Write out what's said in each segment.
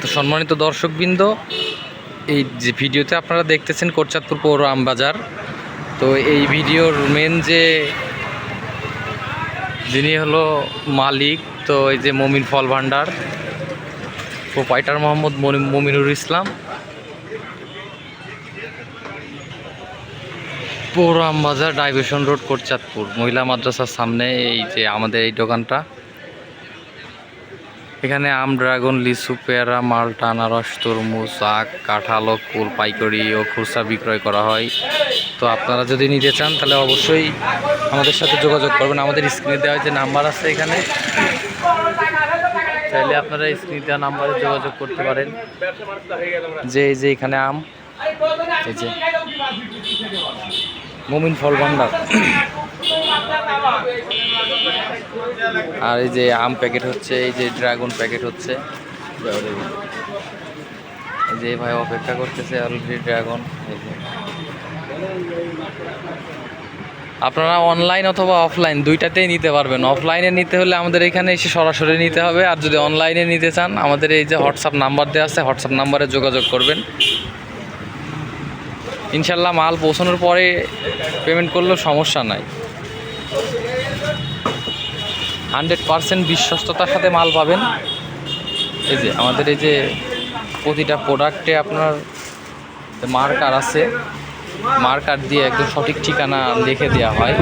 তো সম্মানিত দর্শকবৃন্দ, এই যে ভিডিওতে আপনারা দেখতেছেন কোরচাঁদপুর পৌর আমবাজার, তো এই ভিডিওর মেন যে যিনি হলো মালিক, তো এই যে মমিন ফল ভান্ডার প্রোপাইটার মোহাম্মদ মনি- মমিনুর ইসলাম, পৌর আমবাজার, ডাইভেশন রোড কোরচাঁদপুর মহিলা মাদ্রাসার সামনে এই যে আমাদের এই দোকানটা। এখানে আম, ড্রাগন, লিচু, পেয়ারা, মালটা, আনারস, তরমুজ আখ কাঁঠাল, কুল, পাইকারি ও খুচরা বিক্রয় করা হয়। তো আপনারা যদি নিতে চান, তাহলে অবশ্যই আমাদের সাথে যোগাযোগ করবেন। আমাদের স্ক্রিনে দেওয়া যে নাম্বার আছে এখানে, চাইলে আপনারা স্ক্রিনে দেওয়া নাম্বারে যোগাযোগ করতে পারেন। যে এই যে এখানে আম, এই মুমিন ফল ভান্ডার আর এই যে আম প্যাকেট হচ্ছে, এই যে ড্রাগন প্যাকেট হচ্ছে। এই যে ভাই অপেক্ষা করতেছে অলরেডি ড্রাগন আপনারা অনলাইন অথবা অফলাইন দুইটাতেই নিতে পারবেন। অফলাইনে নিতে হলে আমাদের এখানে এসে সরাসরি নিতে হবে। আর যদি অনলাইনে নিতে চান, আমাদের এই যে হোয়াটসঅ্যাপ নাম্বার দেওয়া আছে হোয়াটসঅ্যাপ নাম্বারে যোগাযোগ করবেন। ইনশাল্লাহ মাল পৌঁছানোর পরে পেমেন্ট করলেও সমস্যা নাই। হান্ড্রেড পারসেন্ট বিশ্বস্ততার সাথে মাল পাবেন। এই যে আমাদের এই যে প্রতিটা প্রোডাক্টে আপনার মার্কার আছে। মার্কার দিয়ে একদম সঠিক ঠিকানা লিখে দেওয়া হয়।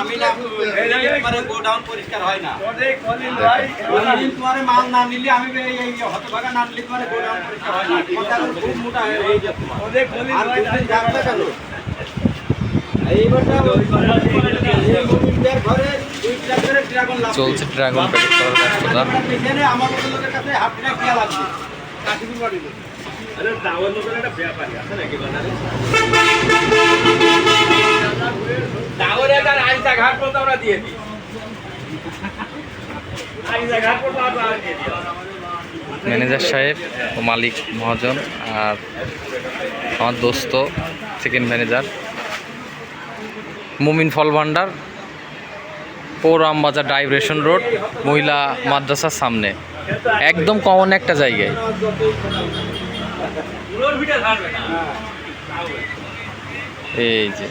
আমি চলছে ড্রাগন প্যাকেট করার ব্যস্ততা। ম্যানেজার সাহেব ও মালিক মহাজন আর আমার দোস্ত সেকেন্ড ম্যানেজার মুমিন ফল ভান্ডার পৌর আমবাজার ডাইভারেশন রোড, মহিলা মাদ্রাসার সামনে। একদম কমন একটা জায়গায়। এই যে।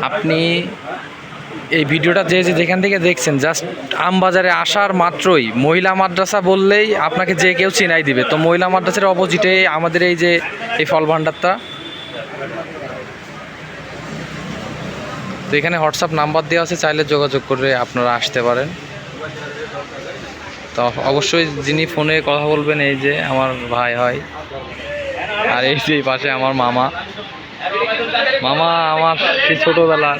আপনি এই ভিডিওটা যে যে যেখান থেকে দেখছেন জাস্ট আমবাজারে আসার মাত্রই মহিলা মাদ্রাসা বললেই আপনাকে যে কেউ চিনাই দিবে। তো মহিলা মাদ্রাসার অপোজিটে আমাদের এই যে এই ফল ভাণ্ডারটা। তো এখানে হোয়াটসঅ্যাপ নাম্বার দেওয়া আছে, চাইলে যোগাযোগ করে আপনারা আসতে পারেন। তো অবশ্যই যিনি ফোনে কথা বলবেন, এই যে আমার ভাই হয়, আর এই যে পাশে আমার মামা। মামা, আমার সেই ছোটোবেলা